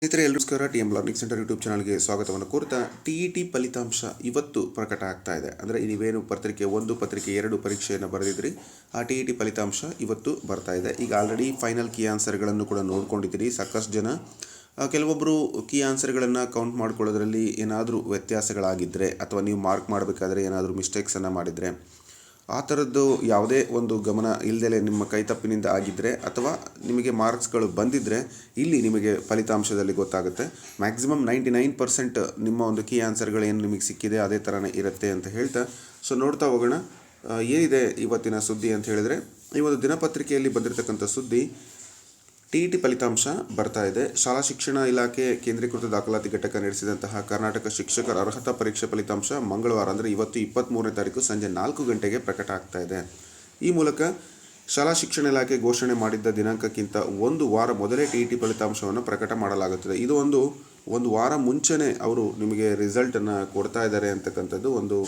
ಸ್ನೇಹಿತರೆ ಎಲ್ಲರೂ ನಮಸ್ಕಾರ. T M learning centre YouTube ಚಾನಲ್ಗೆ ಸ್ವಾಗತವನ್ನು ಕೋರ್ತಾ ಟಿ ಇ ಟಿ ಫಲಿತಾಂಶ ಇವತ್ತು ಪ್ರಕಟ ಆಗ್ತಾ ಇದೆ. ಅಂದರೆ ನೀವೇನು ಪತ್ರಿಕೆ ಒಂದು, ಪತ್ರಿಕೆ ಎರಡು ಪರೀಕ್ಷೆಯನ್ನು ಬರೆದಿದ್ರಿ, ಆ ಟಿ ಇ ಟಿ ಫಲಿತಾಂಶ ಇವತ್ತು ಬರ್ತಾ ಇದೆ. ಈಗ ಆಲ್ರೆಡಿ ಫೈನಲ್ ಕೀ ಆನ್ಸರ್ಗಳನ್ನು ಕೂಡ ನೋಡ್ಕೊಂಡಿದ್ದೀರಿ, ಸಾಕಷ್ಟು ಜನ. ಕೆಲವೊಬ್ಬರು ಕೀ ಆನ್ಸರ್ಗಳನ್ನು ಕೌಂಟ್ ಮಾಡ್ಕೊಳ್ಳೋದ್ರಲ್ಲಿ ಏನಾದರೂ ವ್ಯತ್ಯಾಸಗಳಾಗಿದ್ದರೆ ಅಥವಾ ನೀವು ಮಾರ್ಕ್ ಮಾಡಬೇಕಾದ್ರೆ ಏನಾದರೂ ಮಿಸ್ಟೇಕ್ಸನ್ನು ಮಾಡಿದರೆ ಆ ಥರದ್ದು ಯಾವುದೇ ಒಂದು ಗಮನ ಇಲ್ಲದೆ ನಿಮ್ಮ ಕೈತಪ್ಪಿನಿಂದ ಆಗಿದ್ದರೆ ಅಥವಾ ನಿಮಗೆ ಮಾರ್ಕ್ಸ್ಗಳು ಬಂದಿದ್ದರೆ ಇಲ್ಲಿ ನಿಮಗೆ ಫಲಿತಾಂಶದಲ್ಲಿ ಗೊತ್ತಾಗುತ್ತೆ. ಮ್ಯಾಕ್ಸಿಮಮ್ ನೈಂಟಿ ನೈನ್ ಪರ್ಸೆಂಟ್ ನಿಮ್ಮ ಒಂದು ಕೀ ಆನ್ಸರ್ಗಳು ಏನು ನಿಮಗೆ ಸಿಕ್ಕಿದೆ ಅದೇ ಥರನೇ ಇರುತ್ತೆ ಅಂತ ಹೇಳ್ತಾ ಸೊ ನೋಡ್ತಾ ಹೋಗೋಣ. ಏನಿದೆ ಇವತ್ತಿನ ಸುದ್ದಿ ಅಂತ ಹೇಳಿದರೆ, ಈ ಒಂದು ದಿನಪತ್ರಿಕೆಯಲ್ಲಿ ಬಂದಿರತಕ್ಕಂಥ ಸುದ್ದಿ ಟಿ ಇ ಟಿ ಫಲಿತಾಂಶ ಬರ್ತಾ ಇದೆ. ಶಾಲಾ ಶಿಕ್ಷಣ ಇಲಾಖೆ ಕೇಂದ್ರೀಕೃತ ದಾಖಲಾತಿ ಘಟಕ ನಡೆಸಿದಂತಹ ಕರ್ನಾಟಕ ಶಿಕ್ಷಕರ ಅರ್ಹತಾ ಪರೀಕ್ಷೆ ಫಲಿತಾಂಶ ಮಂಗಳವಾರ ಅಂದರೆ ಇವತ್ತು ಇಪ್ಪತ್ತ್ಮೂರನೇ ತಾರೀಕು ಸಂಜೆ ನಾಲ್ಕು ಗಂಟೆಗೆ ಪ್ರಕಟ ಆಗ್ತಾ ಇದೆ. ಈ ಮೂಲಕ ಶಾಲಾ ಶಿಕ್ಷಣ ಇಲಾಖೆ ಘೋಷಣೆ ಮಾಡಿದ್ದ ದಿನಾಂಕಕ್ಕಿಂತ ಒಂದು ವಾರ ಮೊದಲೇ ಟಿ ಇ ಟಿ ಫಲಿತಾಂಶವನ್ನು ಪ್ರಕಟ ಮಾಡಲಾಗುತ್ತದೆ. ಇದು ಒಂದು ಒಂದು ವಾರ ಮುಂಚೆನೇ ಅವರು ನಿಮಗೆ ರಿಸಲ್ಟನ್ನು ಕೊಡ್ತಾ ಇದ್ದಾರೆ ಅಂತಕ್ಕಂಥದ್ದು ಒಂದು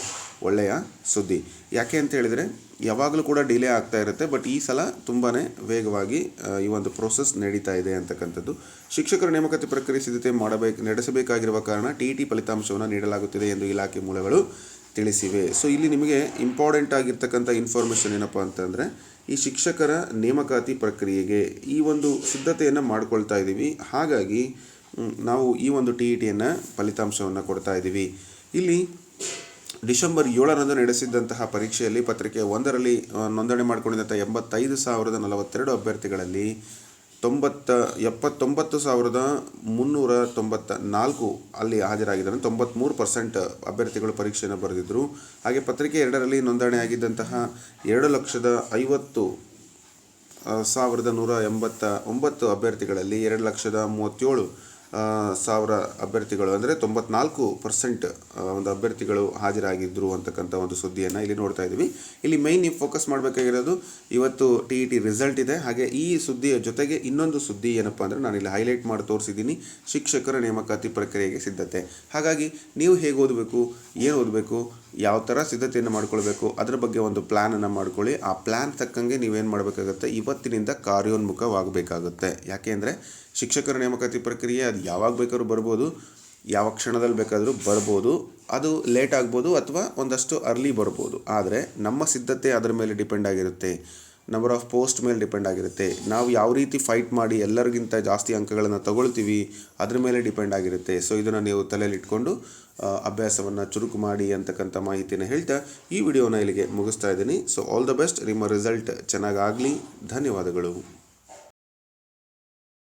ಒಳ್ಳೆಯ ಸುದ್ದಿ. ಯಾಕೆ ಅಂತ ಹೇಳಿದರೆ, ಯಾವಾಗಲೂ ಕೂಡ ಡಿಲೇ ಆಗ್ತಾ ಇರುತ್ತೆ, ಬಟ್ ಈ ಸಲ ತುಂಬಾ ವೇಗವಾಗಿ ಈ ಒಂದು ಪ್ರೋಸೆಸ್ ನಡೀತಾ ಇದೆ ಅಂತಕ್ಕಂಥದ್ದು. ಶಿಕ್ಷಕರ ನೇಮಕಾತಿ ಪ್ರಕ್ರಿಯೆ ಸಿದ್ಧತೆ ಮಾಡಬೇಕು, ನಡೆಸಬೇಕಾಗಿರುವ ಕಾರಣ ಟಿ ಟಿ ಫಲಿತಾಂಶವನ್ನು ನೀಡಲಾಗುತ್ತಿದೆ ಎಂದು ಇಲಾಖೆ ಮೂಲಗಳು ತಿಳಿಸಿವೆ. ಸೊ, ಇಲ್ಲಿ ನಿಮಗೆ ಇಂಪಾರ್ಟೆಂಟ್ ಆಗಿರ್ತಕ್ಕಂಥ ಇನ್ಫಾರ್ಮೇಷನ್ ಏನಪ್ಪ ಅಂತಂದರೆ, ಈ ಶಿಕ್ಷಕರ ನೇಮಕಾತಿ ಪ್ರಕ್ರಿಯೆಗೆ ಈ ಒಂದು ಸಿದ್ಧತೆಯನ್ನು ಮಾಡ್ಕೊಳ್ತಾ ಇದ್ದೀವಿ. ಹಾಗಾಗಿ ನಾವು ಈ ಒಂದು ಟಿ ಇ ಟಿಯನ್ನು ಫಲಿತಾಂಶವನ್ನು ಕೊಡ್ತಾ ಇದ್ದೀವಿ. ಇಲ್ಲಿ ಡಿಸೆಂಬರ್ ಏಳರಂದು ನಡೆಸಿದ್ದಂತಹ ಪರೀಕ್ಷೆಯಲ್ಲಿ ಪತ್ರಿಕೆ ಒಂದರಲ್ಲಿ ನೋಂದಣಿ ಮಾಡಿಕೊಂಡಿದ್ದಂಥ ಎಂಬತ್ತೈದು ಸಾವಿರದ ನಲವತ್ತೆರಡು ಅಭ್ಯರ್ಥಿಗಳಲ್ಲಿ ತೊಂಬತ್ತ, ಎಪ್ಪತ್ತೊಂಬತ್ತು ಸಾವಿರದ ಮುನ್ನೂರ ತೊಂಬತ್ತ ನಾಲ್ಕು ಅಲ್ಲಿ ಹಾಜರಾಗಿದ್ದಾರೆ. ತೊಂಬತ್ತ್ಮೂರು ಪರ್ಸೆಂಟ್ ಅಭ್ಯರ್ಥಿಗಳು ಪರೀಕ್ಷೆಯನ್ನು ಬರೆದಿದ್ದರು ಹಾಗೆ ಪತ್ರಿಕೆ ಎರಡರಲ್ಲಿ ನೋಂದಣಿಯಾಗಿದ್ದಂತಹ ಎರಡು ಲಕ್ಷದ ಐವತ್ತು ಸಾವಿರದ ನೂರ ಎಂಬತ್ತ ಒಂಬತ್ತು ಅಭ್ಯರ್ಥಿಗಳಲ್ಲಿ ಎರಡು ಲಕ್ಷದ ಮೂವತ್ತೇಳು ಸಾವಿರ ಅಭ್ಯರ್ಥಿಗಳು ಅಂದರೆ ತೊಂಬತ್ನಾಲ್ಕು ಪರ್ಸೆಂಟ್ ಒಂದು ಅಭ್ಯರ್ಥಿಗಳು ಹಾಜರಾಗಿದ್ದರು ಅಂತಕ್ಕಂಥ ಒಂದು ಸುದ್ದಿಯನ್ನು ಇಲ್ಲಿ ನೋಡ್ತಾ ಇದ್ದೀವಿ ಇಲ್ಲಿ ಮೈನ್ ನೀವು ಫೋಕಸ್ ಮಾಡಬೇಕಾಗಿರೋದು ಇವತ್ತು ಟಿ ಇ ಟಿ ರಿಸಲ್ಟ್ ಇದೆ. ಹಾಗೆ ಈ ಸುದ್ದಿಯ ಜೊತೆಗೆ ಇನ್ನೊಂದು ಸುದ್ದಿ ಏನಪ್ಪ ಅಂದರೆ ನಾನು ಇಲ್ಲಿ ಹೈಲೈಟ್ ಮಾಡಿ ತೋರಿಸಿದ್ದೀನಿ. ಶಿಕ್ಷಕರ ನೇಮಕಾತಿ ಪ್ರಕ್ರಿಯೆಗೆ ಸಿದ್ಧತೆ. ಹಾಗಾಗಿ ನೀವು ಹೇಗೆ ಓದಬೇಕು, ಏನು ಓದಬೇಕು ಯಾವ ಥರ ಸಿದ್ಧತೆಯನ್ನು ಮಾಡ್ಕೊಳ್ಬೇಕು, ಅದರ ಬಗ್ಗೆ ಒಂದು ಪ್ಲ್ಯಾನನ್ನು ಮಾಡ್ಕೊಳ್ಳಿ. ಆ ಪ್ಲ್ಯಾನ್ ತಕ್ಕಂಗೆ ನೀವೇನು ಮಾಡಬೇಕಾಗುತ್ತೆ, ಇವತ್ತಿನಿಂದ ಕಾರ್ಯೋನ್ಮುಖವಾಗಬೇಕಾಗುತ್ತೆ. ಯಾಕೆ ಅಂದರೆ, ಶಿಕ್ಷಕರ ನೇಮಕಾತಿ ಪ್ರಕ್ರಿಯೆ ಅದು ಯಾವಾಗ ಬೇಕಾದ್ರೂ ಬರ್ಬೋದು, ಯಾವ ಕ್ಷಣದಲ್ಲಿ ಬೇಕಾದರೂ ಬರ್ಬೋದು, ಅದು ಲೇಟ್ ಆಗ್ಬೋದು ಅಥವಾ ಒಂದಷ್ಟು ಅರ್ಲಿ ಬರ್ಬೋದು. ಆದರೆ, ನಮ್ಮ ಸಿದ್ಧತೆ ಅದರ ಮೇಲೆ ಡಿಪೆಂಡ್ ಆಗಿರುತ್ತೆ. ನಂಬರ್ ಆಫ್ ಪೋಸ್ಟ್ ಮೇಲೆ ಡಿಪೆಂಡ್ ಆಗಿರುತ್ತೆ. ನಾವು ಯಾವ ರೀತಿ ಫೈಟ್ ಮಾಡಿ ಎಲ್ಲರಿಗಿಂತ ಜಾಸ್ತಿ ಅಂಕಗಳನ್ನು ತಗೊಳ್ತೀವಿ, ಅದ್ರ ಮೇಲೆ ಡಿಪೆಂಡ್ ಆಗಿರುತ್ತೆ. ಸೊ ಇದನ್ನು ನೀವು ತಲೆಯಲ್ಲಿ ಇಟ್ಕೊಂಡು ಅಭ್ಯಾಸವನ್ನು ಚುರುಕು ಮಾಡಿ ಅಂತಕ್ಕಂಥ ಮಾಹಿತಿಯನ್ನು ಹೇಳ್ತಾ ಈ ವಿಡಿಯೋನ ಇಲ್ಲಿಗೆ ಮುಗಿಸ್ತಾ ಇದ್ದೀನಿ. ಸೊ ಆಲ್ ದ ಬೆಸ್ಟ್ ನಿಮ್ಮ ರಿಸಲ್ಟ್ ಚೆನ್ನಾಗಾಗಲಿ. ಧನ್ಯವಾದಗಳು.